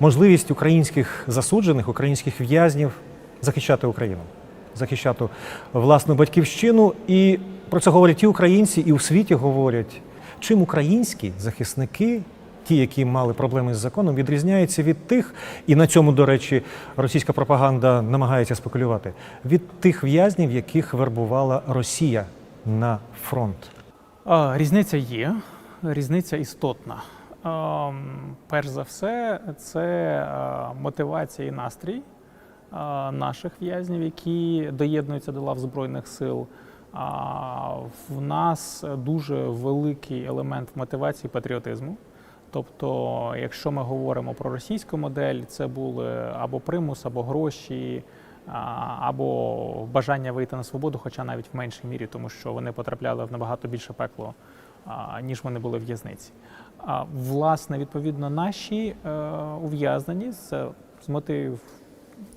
можливість українських засуджених, українських в'язнів захищати Україну, захищати власну батьківщину. І про це говорять і українці, і у світі говорять, чим українські захисники. Ті, які мали проблеми з законом, відрізняються від тих, і на цьому, до речі, російська пропаганда намагається спекулювати, від тих в'язнів, яких вербувала Росія на фронт. Різниця є, різниця істотна. Ем, Перш за все, це е, мотивація і настрій е, наших в'язнів, які доєднуються до лав Збройних сил. В нас дуже великий елемент мотивації патріотизму. Тобто, якщо ми говоримо про російську модель, це були або примус, або гроші, або бажання вийти на свободу, хоча навіть в меншій мірі, тому що вони потрапляли в набагато більше пекло, ніж вони були в в'язниці. А власне, відповідно, наші е, ув'язнені з, з мотивів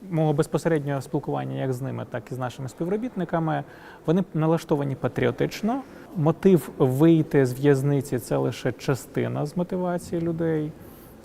мого безпосереднього спілкування як з ними, так і з нашими співробітниками, вони налаштовані патріотично. Мотив вийти з в'язниці це лише частина з мотивації людей.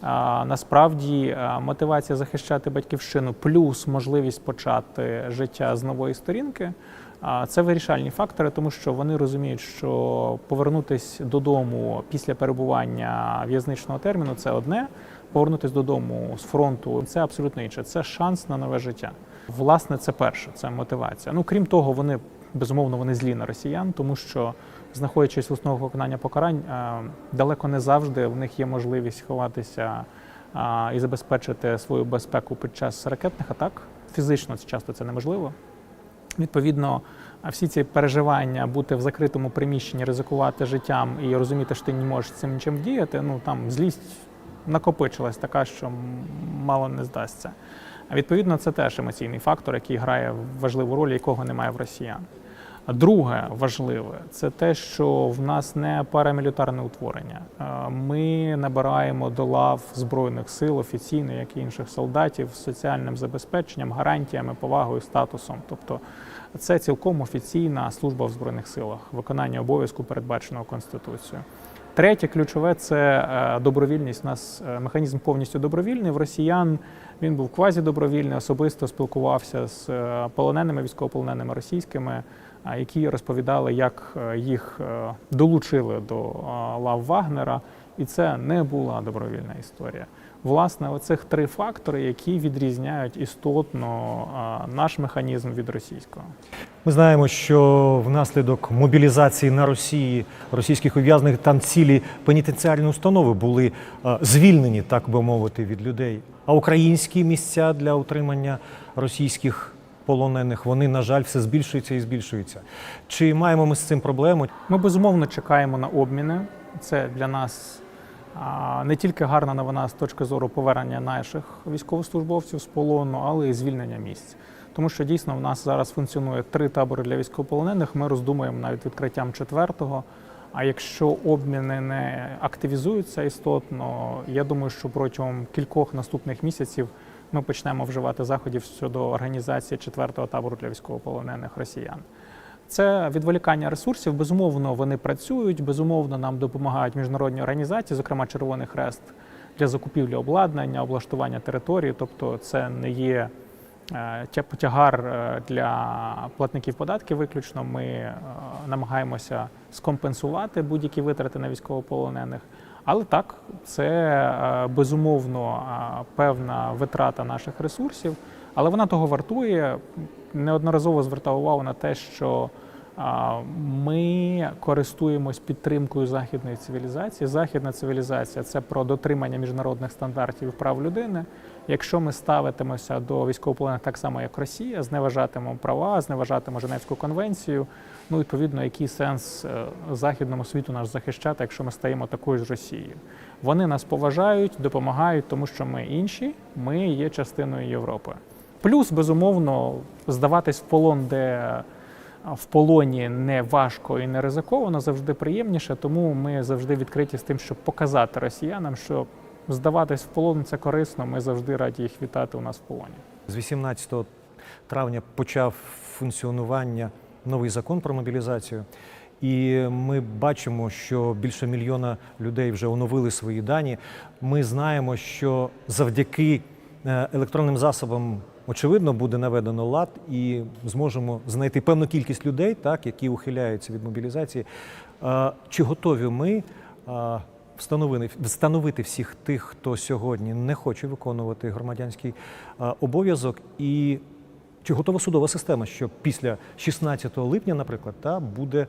А, насправді мотивація захищати батьківщину плюс можливість почати життя з нової сторінки. А, Це вирішальні фактори, тому що вони розуміють, що повернутися додому після перебування в'язничного терміну це одне. Повернутися додому з фронту це абсолютно інше. Це шанс на нове життя. Власне, це перше, це мотивація. Ну крім того, вони безумовно вони злі на росіян, тому що знаходячись в основах виконання покарань, е, далеко не завжди в них є можливість ховатися е, і забезпечити свою безпеку під час ракетних атак. Фізично часто це неможливо. Відповідно, всі ці переживання бути в закритому приміщенні, ризикувати життям і розуміти, що ти не можеш цим нічим вдіяти. Ну там злість накопичилась така, що мало не здасться. А відповідно, це теж емоційний фактор, який грає важливу роль, якого немає в росіян. Друге важливе це те, що в нас не парамілітарне утворення. Е, Ми набираємо до лав збройних сил офіційно, як і інших солдатів, з соціальним забезпеченням, гарантіями, повагою, статусом. Тобто це цілком офіційна служба в збройних силах, виконання обов'язку передбаченого конституцією. Третє ключове це е, добровільність. У нас е, механізм повністю добровільний. В росіян він був квазідобровільний, особисто спілкувався з е, полоненими, військовополоненими російськими, які розповідали, як їх долучили до лав Вагнера, і це не була добровільна історія. Власне, оцих три фактори, які відрізняють істотно наш механізм від російського. Ми знаємо, що внаслідок мобілізації на Росії російських ув'язнених там цілі пенітенціарні установи були звільнені, так би мовити, від людей. А українські місця для утримання російських полонених вони, на жаль, все збільшуються і збільшуються. Чи маємо ми з цим проблему? Ми безумовно чекаємо на обміни. Це для нас не тільки гарна новина з точки зору повернення наших військовослужбовців з полону, але й звільнення місць. Тому що дійсно в нас зараз функціонує три табори для військовополонених. Ми роздумуємо навіть відкриттям четвертого. А якщо обміни не активізуються істотно, я думаю, що протягом кількох наступних місяців ми почнемо вживати заходів щодо організації четвертого табору для військовополонених росіян. Це відволікання ресурсів. Безумовно, вони працюють. Безумовно, нам допомагають міжнародні організації, зокрема Червоний Хрест, для закупівлі обладнання, облаштування території. Тобто, це не є е, тягар е, для платників податків. Виключно ми е, намагаємося скомпенсувати будь-які витрати на військовополонених. Але так, це безумовно певна витрата наших ресурсів, але вона того вартує. Неодноразово звертав увагу на те, що ми користуємось підтримкою західної цивілізації. Західна цивілізація це про дотримання міжнародних стандартів прав людини. Якщо ми ставитимемося до військовополонених так само, як Росія, зневажатимемо права, зневажатимемо Женевську конвенцію. Ну, відповідно, який сенс е, західному світу нас захищати, якщо ми стаємо такою ж Росією? Вони нас поважають, допомагають, тому що ми інші, ми є частиною Європи. Плюс, безумовно, здаватись в полон, де в полоні не важко і не ризиковано, завжди приємніше. Тому ми завжди відкриті з тим, щоб показати росіянам, що здаватись в полон це корисно. Ми завжди раді їх вітати у нас в полоні. З 18 травня почав функціонування новий закон про мобілізацію. І ми бачимо, що більше мільйона людей вже оновили свої дані. Ми знаємо, що завдяки е, електронним засобам, очевидно, буде наведено лад, і зможемо знайти певну кількість людей, так, які ухиляються від мобілізації. Чи готові ми встановити, всіх тих, хто сьогодні не хоче виконувати громадянський обов'язок, і чи готова судова система, що після 16 липня, наприклад, та, буде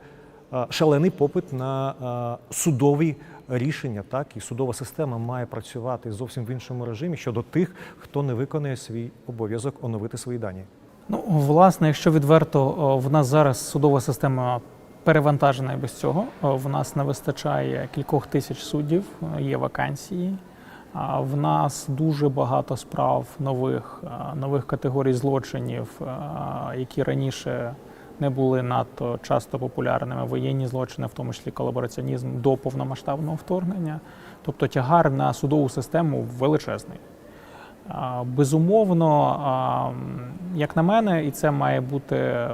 шалений попит на судові рішення, так і судова система має працювати зовсім в іншому режимі щодо тих, хто не виконує свій обов'язок оновити свої дані. Ну, власне, якщо відверто, в нас зараз судова система перевантажена без цього. В нас не вистачає кількох тисяч суддів, є вакансії. А В нас дуже багато справ нових, нових категорій злочинів, які раніше не були надто часто популярними. Воєнні злочини, в тому числі колабораціонізм до повномасштабного вторгнення. Тобто тягар на судову систему величезний. Безумовно, як на мене, і це має бути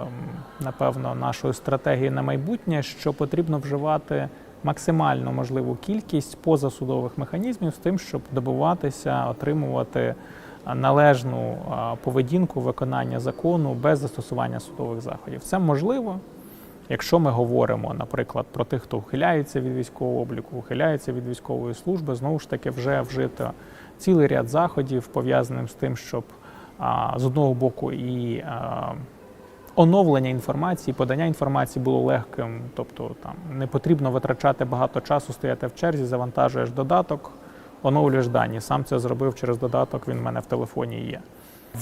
напевно нашою стратегією на майбутнє, що потрібно вживати максимально можливу кількість позасудових механізмів з тим, щоб добиватися, отримувати належну поведінку виконання закону без застосування судових заходів. Це можливо. Якщо ми говоримо, наприклад, про тих, хто ухиляється від військового обліку, ухиляється від військової служби, знову ж таки вже вжито цілий ряд заходів, пов'язаним з тим, щоб з одного боку і оновлення інформації, подання інформації було легким, тобто там не потрібно витрачати багато часу, стояти в черзі, завантажуєш додаток, оновлюєш дані. Сам це зробив через додаток, він в мене в телефоні є.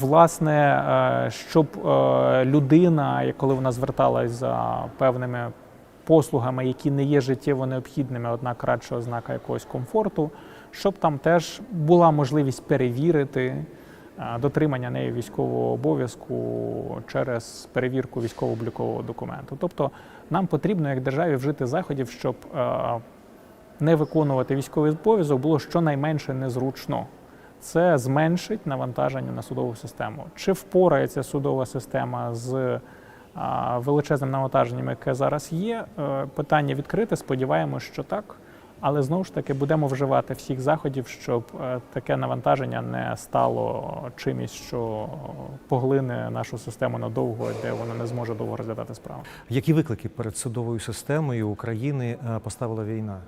Власне, е, щоб е, людина, коли вона зверталась за певними послугами, які не є життєво необхідними, однак радше ознака якогось комфорту, щоб там теж була можливість перевірити е, дотримання нею військового обов'язку через перевірку військово-облікового документу. Тобто нам потрібно як державі вжити заходів, щоб не виконувати військовий обов'язок було щонайменше незручно. Це зменшить навантаження на судову систему. Чи впорається судова система з величезним навантаженням, яке зараз є? Е, Питання відкрите. Сподіваємось, що так. Але знову ж таки будемо вживати всіх заходів, щоб е, таке навантаження не стало чимось, що поглине нашу систему надовго, де вона не зможе довго розглядати справу. Які виклики перед судовою системою України е, поставила війна?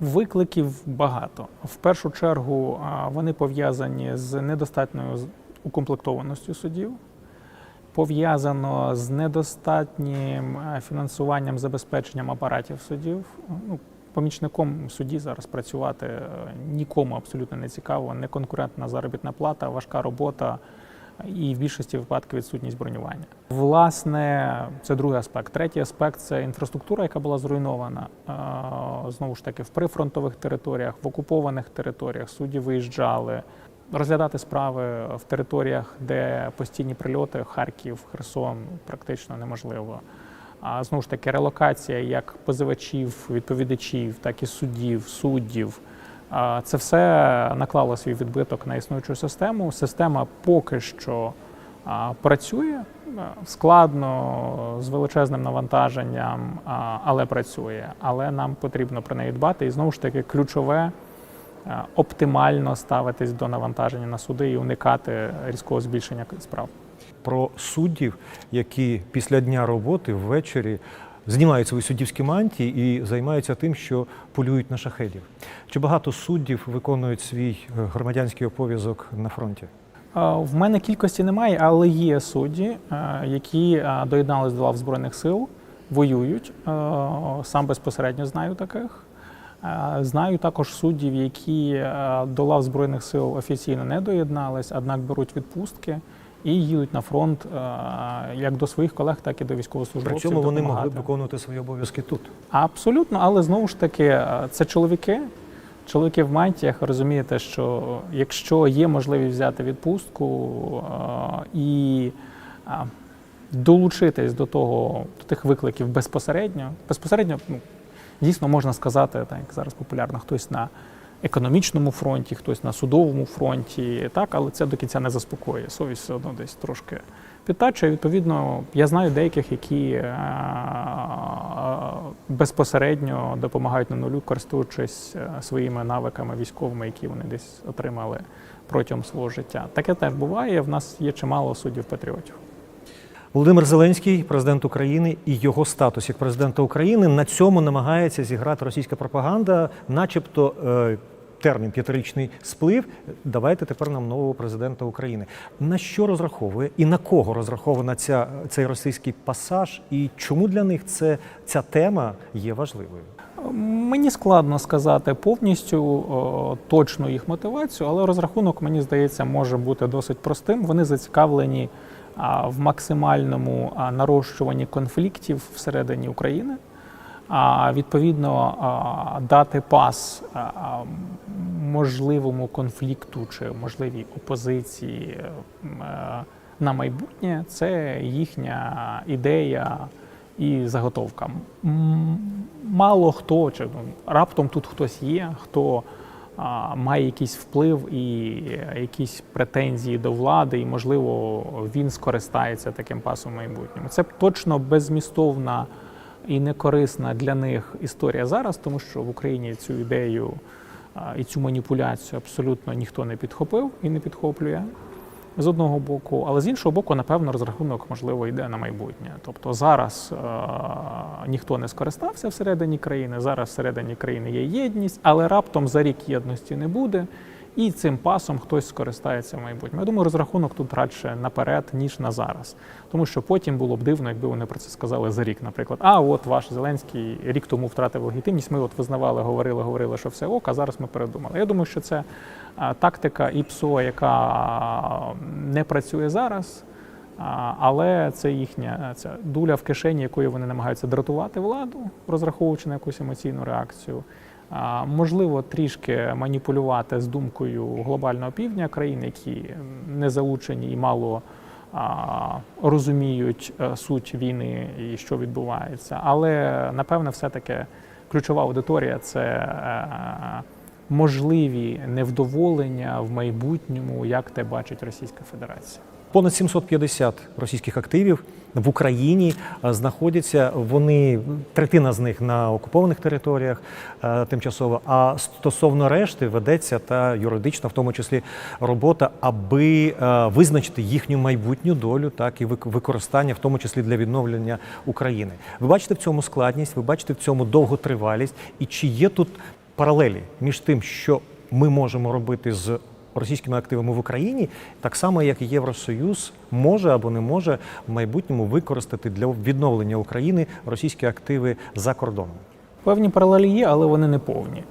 Викликів багато. В першу чергу вони пов'язані з недостатньою укомплектованістю судів, пов'язано з недостатнім фінансуванням, забезпеченням апаратів судів. Ну, помічником судді зараз працювати е, нікому абсолютно не цікаво, неконкурентна заробітна плата, важка робота. І в більшості випадків відсутність бронювання. Власне, це другий аспект. Третій аспект це інфраструктура, яка була зруйнована. Знову ж таки, в прифронтових територіях, в окупованих територіях судді виїжджали. Розглядати справи в територіях, де постійні прильоти, Харків, Херсон, практично неможливо. А знову ж таки, релокація як позивачів, відповідачів, так і суддів, суддів. Це все наклало свій відбиток на існуючу систему. Система поки що працює складно, з величезним навантаженням, але працює. Але нам потрібно про неї дбати. І знову ж таки, ключове оптимально ставитись до навантаження на суди і уникати різкого збільшення справ. Про суддів, які після дня роботи ввечері знімають свої суддівські мантії і займаються тим, що полюють на шахедів. Чи багато суддів виконують свій е, громадянський обов'язок на фронті? В мене кількості немає, але є судді, е, які е, доєднались до лав Збройних сил, воюють. Сам безпосередньо знаю таких. Знаю також суддів, які до лав Збройних сил офіційно не доєднались, однак беруть відпустки і їдуть на фронт е, як до своїх колег, так і до При військовослужбовців. цьому вони могли б виконувати свої обов'язки тут. Абсолютно, але знову ж таки, е, це чоловіки. Чоловіки в мантіях розумієте, що якщо є можливість взяти відпустку е, і долучитись до того, до тих викликів безпосередньо, безпосередньо ну, дійсно можна сказати, так як зараз популярно, хтось на економічному фронті, хтось на судовому фронті, так, але це до кінця не заспокоює. Совість все одно десь трошки підтачує. Відповідно, я знаю деяких, які е, безпосередньо допомагають на нулю, користуючись е, своїми навиками військовими, які вони десь отримали протягом свого життя. Таке теж буває. В нас є чимало суддів патріотів. Володимир Зеленський, президент України, і його статус як президента України на цьому намагається зіграти російська пропаганда, начебто. е, Термін п'ятирічний сплив. Давайте тепер нам нового президента України. На що розраховує і на кого розрахована ця цей російський пасаж, і чому для них це ця тема є важливою? Мені складно сказати повністю точну їх мотивацію, але розрахунок, мені здається, може бути досить простим. Вони зацікавлені в максимальному нарощуванні конфліктів всередині України. А відповідно дати пас можливому конфлікту чи можливій опозиції е, на майбутнє це їхня ідея і заготовка. Мало хто чи ну, раптом тут хтось є, хто має якийсь вплив і е, якісь претензії до влади, і можливо він скористається таким пасом в майбутньому. Це точно беззмістовна і некорисна для них історія зараз, тому що в Україні цю ідею і цю маніпуляцію абсолютно ніхто не підхопив і не підхоплює з одного боку, але з іншого боку, напевно, розрахунок можливо йде на майбутнє. Тобто зараз е- ніхто не скористався всередині країни, зараз всередині країни є єдність, але раптом за рік єдності не буде. І цим пасом хтось скористається в майбутньому. Я думаю, розрахунок тут радше наперед, ніж на зараз. Тому що потім було б дивно, якби вони про це сказали за рік, наприклад. А от ваш Зеленський рік тому втратив легітимність. Ми от визнавали, говорили, говорили, що все ок, а зараз ми передумали. Я думаю, що це тактика ІПСО, яка не працює зараз. Але це їхня ця дуля в кишені, якою вони намагаються дратувати владу, розраховуючи на якусь емоційну реакцію. Можливо, трішки маніпулювати з думкою глобального півдня країн, які не залучені і мало розуміють е, суть війни і що відбувається. Але напевне, все-таки ключова аудиторія це е, можливі невдоволення в майбутньому, як те бачить Російська Федерація. Понад 750 російських активів в Україні е, знаходяться. Вони третина з них на окупованих територіях е, тимчасово. А стосовно решти ведеться та юридична, в тому числі робота, аби е, визначити їхню майбутню долю, так і використання, в тому числі для відновлення України. Ви бачите в цьому складність, ви бачите в цьому довготривалість, і чи є тут паралелі між тим, що ми можемо робити з російськими активами в Україні, так само як Євросоюз може або не може в майбутньому використати для відновлення України російські активи за кордоном. Певні паралелі є, але вони не повні.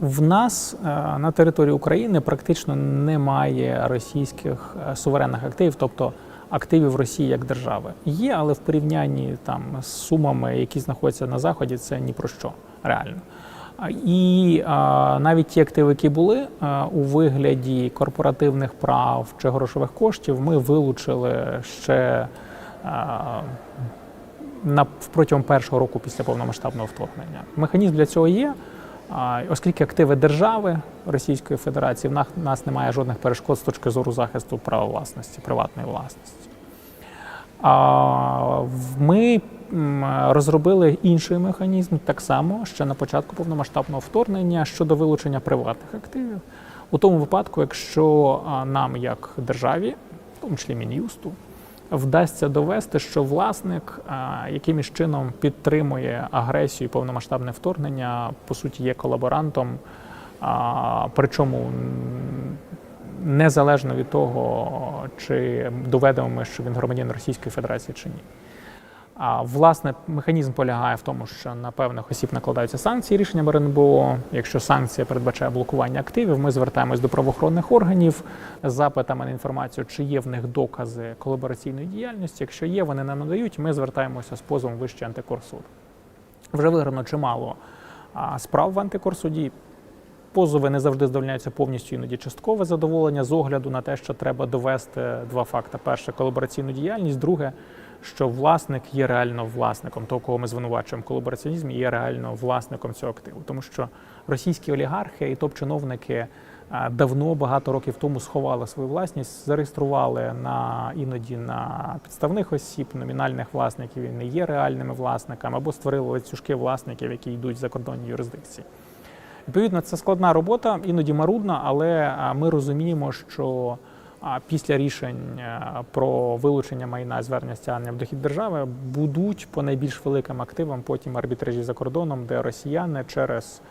В нас на території України практично немає російських е, суверенних активів, тобто активів Росії як держави. Є, але в порівнянні там з сумами, які знаходяться на заході, це ні про що реально. І навіть ті активи, які були у вигляді корпоративних прав чи грошових коштів, ми вилучили ще на протягом першого року після повномасштабного вторгнення. Механізм для цього є. Оскільки активи держави Російської Федерації, в нас, немає жодних перешкод з точки зору захисту права власності, приватної власності. Ми розробили інший механізм так само ще на початку повномасштабного вторгнення щодо вилучення приватних активів. У тому випадку, якщо нам, як державі, в тому числі Мін'юсту, вдасться довести, що власник якимось чином підтримує агресію і повномасштабне вторгнення, по суті, є колаборантом, причому незалежно від того, чи доведемо ми, що він громадянин Російської Федерації чи ні. А власне механізм полягає в тому, що на певних осіб накладаються санкції рішенням РНБО. Якщо санкція передбачає блокування активів, ми звертаємось до правоохоронних органів з запитами на інформацію, чи є в них докази колабораційної діяльності. Якщо є, вони нам надають. Ми звертаємося з позовом в Вищий антикорсуд. Вже виграно чимало справ в антикорсуді. Позови не завжди задовольняються повністю, іноді часткове задоволення з огляду на те, що треба довести два факти: перше колабораційну діяльність, друге, що власник є реально власником того, кого ми звинувачуємо в колабораціонізмі, є реально власником цього активу. Тому що російські олігархи і топ-чиновники е, давно багато років тому сховали свою власність, зареєстрували на іноді на підставних осіб, номінальних власників і не є реальними власниками, або створили ланцюжки власників, які йдуть в закордонні юрисдикції. Відповідно, це складна робота, іноді марудна, але ми розуміємо, що після рішень про вилучення майна звернення стягнення в дохід держави будуть по найбільш великим активам потім арбітражі за кордоном, де росіяни через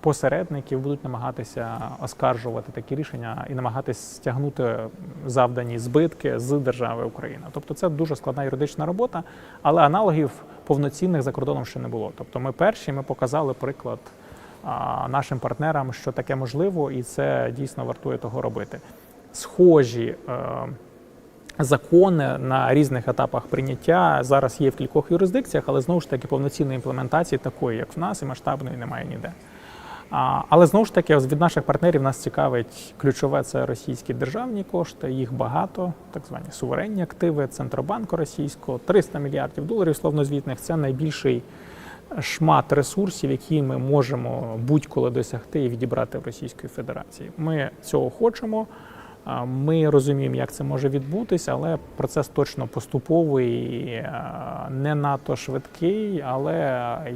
посередників будуть намагатися оскаржувати такі рішення і намагатися стягнути завдані збитки з держави Україна. Тобто це дуже складна юридична робота, але аналогів повноцінних за кордоном ще не було. Тобто ми перші, ми показали приклад нашим партнерам, що таке можливо, і це дійсно вартує того робити. Схожі е, закони на різних етапах прийняття зараз є в кількох юрисдикціях, але знову ж таки повноцінної імплементації такої, як в нас, і масштабної немає ніде. Але знову ж таки, від наших партнерів нас цікавить ключове це російські державні кошти. Їх багато, так звані суверенні активи Центробанку російського, 300 мільярдів доларів словнозвітних. Це найбільший шмат ресурсів, які ми можемо будь-коли досягти і відібрати в Російської Федерації. Ми цього хочемо. Ми розуміємо, як це може відбутися, але процес точно поступовий, не надто швидкий. Але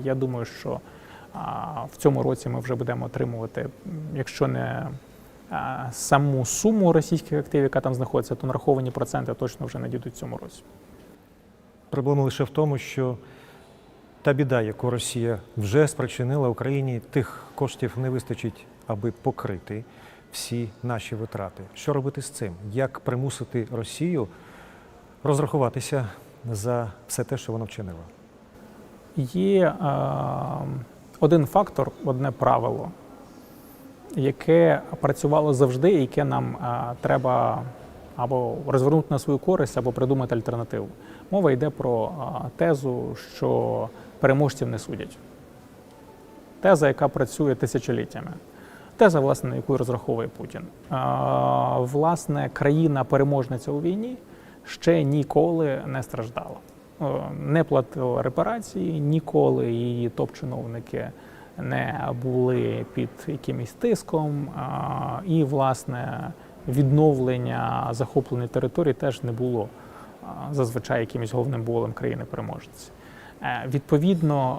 я думаю, що в цьому році ми вже будемо отримувати, якщо не саму суму російських активів, яка там знаходиться, то нараховані проценти точно вже надійдуть в цьому році. Проблема лише в тому, що та біда, яку Росія вже спричинила Україні, тих коштів не вистачить, аби покрити всі наші витрати. Що робити з цим? Як примусити Росію розрахуватися за все те, що вона вчинила? Є е, один фактор, одне правило, яке працювало завжди, і яке нам е, треба або розвернути на свою користь, або придумати альтернативу. Мова йде про е, тезу, що переможців не судять. Теза, яка працює тисячоліттями. Теза, власне, на яку розраховує Путін. Власне, країна-переможниця у війні ще ніколи не страждала. Не платила репарації, ніколи її топ-чиновники не були під якимось тиском, і, власне, відновлення захопленої території теж не було зазвичай якимось головним болем країни-переможниці. Е, Відповідно,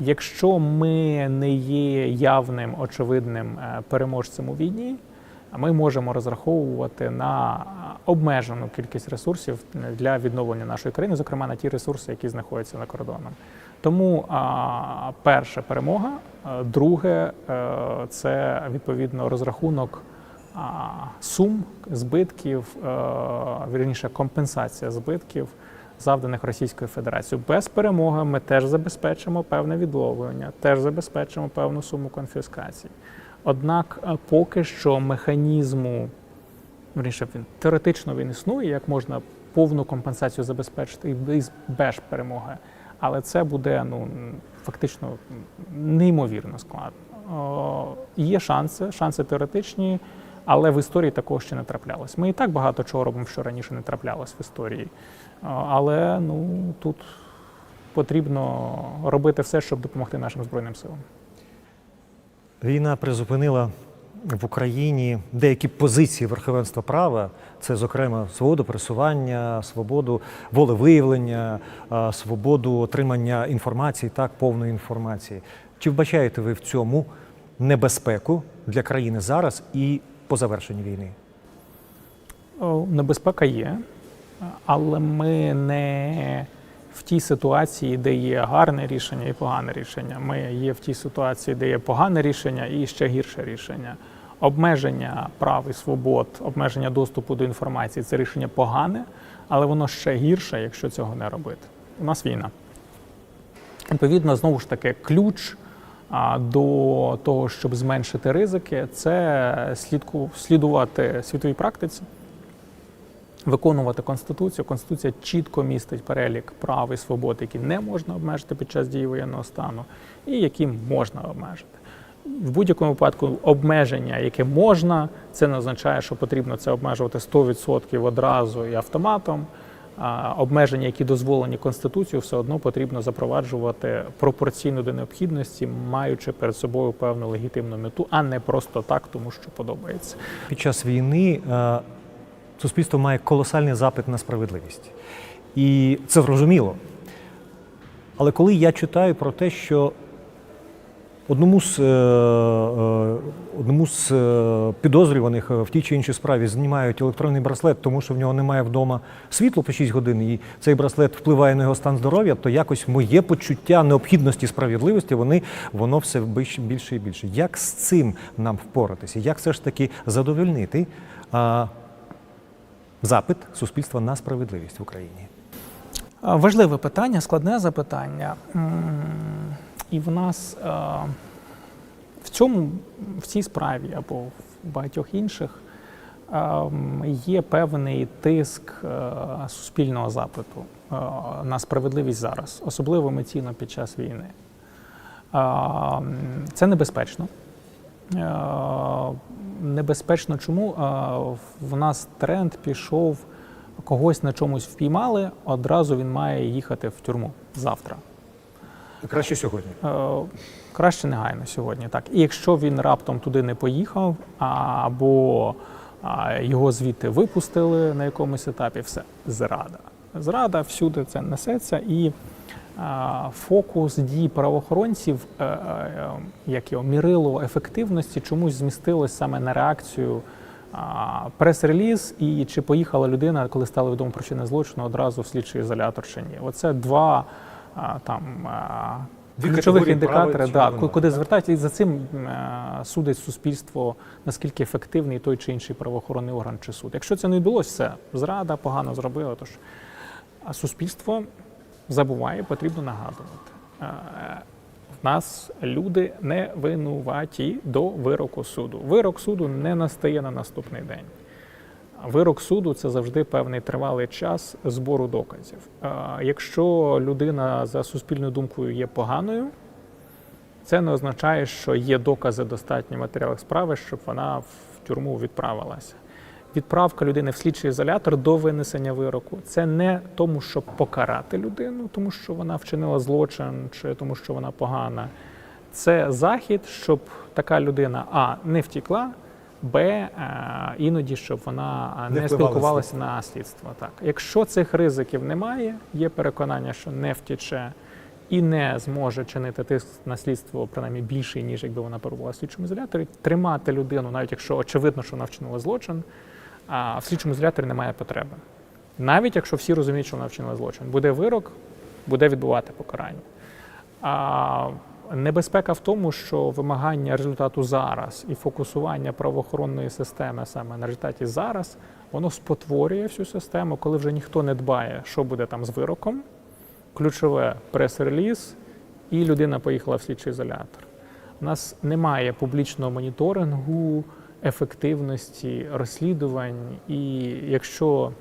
якщо ми не є явним, очевидним е, переможцем у війні, ми можемо розраховувати на обмежену кількість ресурсів для відновлення нашої країни, зокрема на ті ресурси, які знаходяться за кордоном. Тому а, перше перемога, друге е, це відповідно розрахунок сум збитків, е, вірніше компенсація збитків, завданих Російською Федерацією. Без перемоги ми теж забезпечимо певне відловлення, теж забезпечимо певну суму конфіскації. Однак е, поки що механізму, вірніше, він теоретично він існує, як можна повну компенсацію забезпечити і без- перемоги. Але це буде ну фактично неймовірно складно. Є шанси, шанси теоретичні, але в історії такого ще не траплялось. Ми і так багато чого робимо, що раніше не траплялось в історії. Але ну тут потрібно робити все, щоб допомогти нашим збройним силам. Війна призупинила в Україні деякі позиції верховенства права. Це, зокрема, свободу пересування, свободу волевиявлення, свободу отримання інформації, так, повної інформації. Чи вбачаєте ви в цьому небезпеку для країни зараз і по завершенні війни? Небезпека є, але ми не в тій ситуації, де є гарне рішення і погане рішення. Ми є в тій ситуації, де є погане рішення і ще гірше рішення. Обмеження прав і свобод, обмеження доступу до інформації це рішення погане, але воно ще гірше, якщо цього не робити. У нас війна. Відповідно, знову ж таки, ключ до того, щоб зменшити ризики, це слідку, слідувати світовій практиці, виконувати конституцію. Конституція чітко містить перелік прав і свобод, які не можна обмежити під час дії воєнного стану, і які можна обмежити. В будь-якому випадку обмеження, яке можна, це не означає, що потрібно це обмежувати 100% одразу і автоматом. а, обмеження, які дозволені Конституцією, все одно потрібно запроваджувати пропорційно до необхідності, маючи перед собою певну легітимну мету, а не просто так, тому що подобається. Під час війни е, суспільство має колосальний запит на справедливість. І це зрозуміло. Але коли я читаю про те, що одному з, е, е, одному з е, підозрюваних в тій чи іншій справі знімають електронний браслет, тому що в нього немає вдома світла по 6 годин, і цей браслет впливає на його стан здоров'я, то якось моє почуття необхідності справедливості вони, воно все більше і більше. Як з цим нам впоратися? Як все ж таки задовольнити запит суспільства на справедливість в Україні? Важливе питання, складне запитання. І в нас е, в цьому, в цій справі або в багатьох інших е, є певний тиск е, суспільного запиту на справедливість зараз, особливо емоційно під час війни. Це небезпечно. Небезпечно чому? В нас тренд пішов когось на чомусь впіймали, одразу він має їхати в тюрму завтра. Краще сьогодні. Е, Краще негайно сьогодні. Так. І якщо він раптом туди не поїхав, а- або а, його звідти випустили на якомусь етапі, все зрада. Зрада всюди це несеться, і фокус дій правоохоронців, е, е, е, як його мірило ефективності, чомусь змістилось саме на реакцію. Прес-реліз і чи поїхала людина, коли стало відомо про чинне злочину, одразу в слідчий ізолятор чи ні. Оце два там Дві ключових індикатори, да, куди звертаються, і за цим судить суспільство, наскільки ефективний той чи інший правоохоронний орган чи суд. Якщо це не відбулося, все зрада погано зробила. Тож а суспільство забуває, потрібно нагадувати. Е, В нас люди не винуваті до вироку суду. Вирок суду не настає на наступний день. Вирок суду це завжди певний тривалий час збору доказів. Е, Якщо людина за суспільною думкою є поганою, це не означає, що є докази достатньо матеріалах справи, щоб вона в тюрму відправилася. Відправка людини в слідчий ізолятор до винесення вироку це не тому, щоб покарати людину, тому що вона вчинила злочин чи тому, що вона погана. Це захід, щоб така людина а не втікла, б е, іноді щоб вона е, Не не, спілкувалася на слідство. Так, якщо цих ризиків немає, є переконання, що не втіче і не зможе чинити тиск на слідство принаймні більший, ніж якби вона перебувала в слідчому ізоляторі, тримати людину, навіть якщо очевидно, що вона вчинила злочин, а в слідчому ізоляторі немає потреби. Навіть якщо всі розуміють, що вона вчинила злочин, буде вирок, буде відбувати покарання. А небезпека в тому, що вимагання результату зараз і фокусування правоохоронної системи саме на результаті зараз, воно спотворює всю систему, коли вже ніхто не дбає, що буде там з вироком. Ключове прес-реліз, і людина поїхала в слідчий ізолятор. У нас немає публічного моніторингу, ефективності розслідувань, і якщо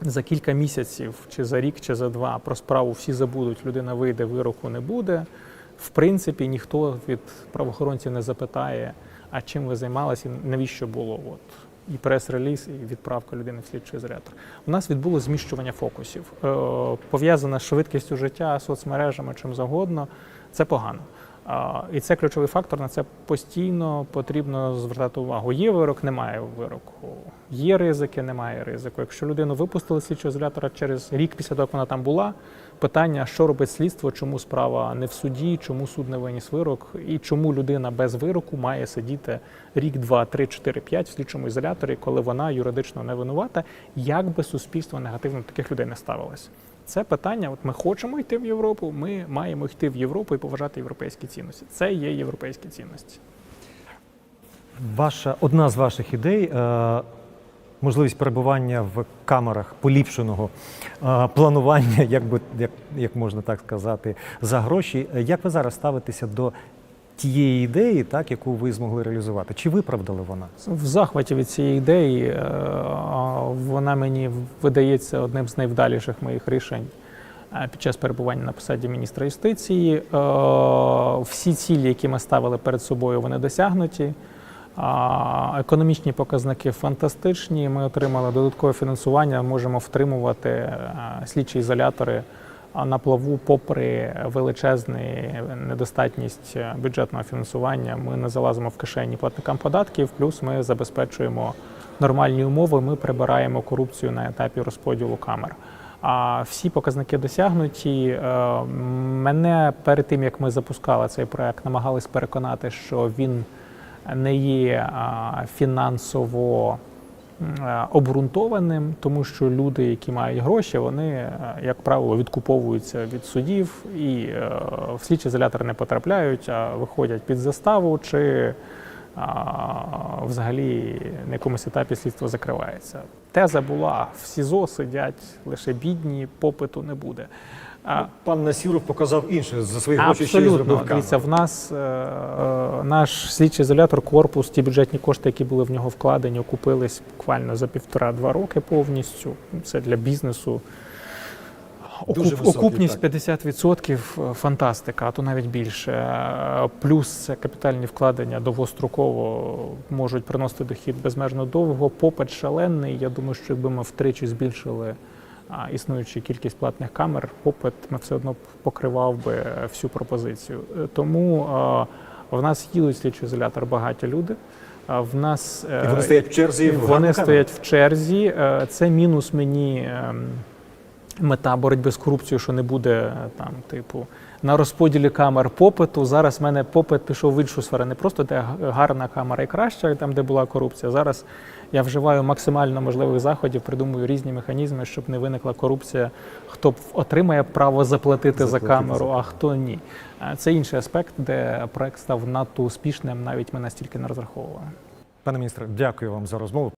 за кілька місяців, чи за рік, чи за два про справу всі забудуть, людина вийде, вироку не буде. В принципі, ніхто від правоохоронців не запитає, а чим ви займалися, і навіщо було от і прес-реліз, і відправка людини в слідчий ізолятор. У нас відбулося зміщування фокусів, е, пов'язане з швидкістю життя, соцмережами, чим завгодно. Це погано. І це ключовий фактор. На це постійно потрібно звертати увагу. Є вирок, немає вироку. Є ризики, немає ризику. Якщо людину випустили слідчого ізолятора через рік після того, як вона там була, питання, що робить слідство, чому справа не в суді, чому суд не виніс вирок, і чому людина без вироку має сидіти рік, два, три, чотири, п'ять в слідчому ізоляторі, коли вона юридично не винувата, як би суспільство негативно таких людей не ставилось. Це питання. От ми хочемо йти в Європу. Ми маємо йти в Європу і поважати європейські цінності. Це є європейські цінності. Ваша одна з ваших ідей е, можливість перебування в камерах поліпшеного е, планування, як би як, як можна так сказати, за гроші. Як ви зараз ставитеся до тієї ідеї, так яку ви змогли реалізувати? Чи виправдали вона? В захваті від цієї ідеї е, вона мені видається одним з найвдаліших моїх рішень е, під час перебування на посаді міністра юстиції. Е, Всі цілі, які ми ставили перед собою, вони досягнуті. Економічні показники фантастичні. Ми отримали додаткове фінансування. Можемо втримувати слідчі ізолятори на плаву, попри величезну недостатність бюджетного фінансування. Ми не залазимо в кишені платникам податків. Плюс ми забезпечуємо нормальні умови. Ми прибираємо корупцію на етапі розподілу камер. А всі показники досягнуті. Е, Мене перед тим як ми запускали цей проект, намагались переконати, що він не є фінансово обґрунтованим, тому що люди, які мають гроші, вони, е, як правило, відкуповуються від судів і е, в слідчий ізолятор не потрапляють, а виходять під заставу чи взагалі на якомусь етапі слідство закривається. Теза була: в СІЗО сидять лише бідні, попиту не буде. А, Пан Насіров показав інше за свої гроші, ще й Абсолютно. зробив камеру. Дивіться, в нас е, е, наш слідчий ізолятор, корпус, ті бюджетні кошти, які були в нього вкладені, окупились буквально за півтора-два роки повністю. Це для бізнесу. Дуже Окуп, високий, окупність так. 50% – фантастика, а то навіть більше. Е, Плюс це капітальні вкладення довгостроково можуть приносити дохід безмежно довго. Попит шалений. Я думаю, що якби ми втричі збільшили існуючу кількість платних камер, попит ми все одно покривав би всю пропозицію. Е, Тому е, в нас їдуть слідчий ізолятор багаті люди. В нас І вони е, стоять в черзі. вони стоять в черзі. Е, Це мінус мені ем, мета боротьби з корупцією, що не буде е, там, типу, на розподілі камер попиту. Зараз в мене попит пішов в іншу сферу. Не просто де гарна камера і краща, там де була корупція. Зараз я вживаю максимально можливих заходів, придумую різні механізми, щоб не виникла корупція. Хто отримає право заплатити, за камеру, за а хто ні. Е, Це інший аспект, де проект став надто успішним. Навіть ми настільки не розраховували. Пане міністре, дякую вам за розмову.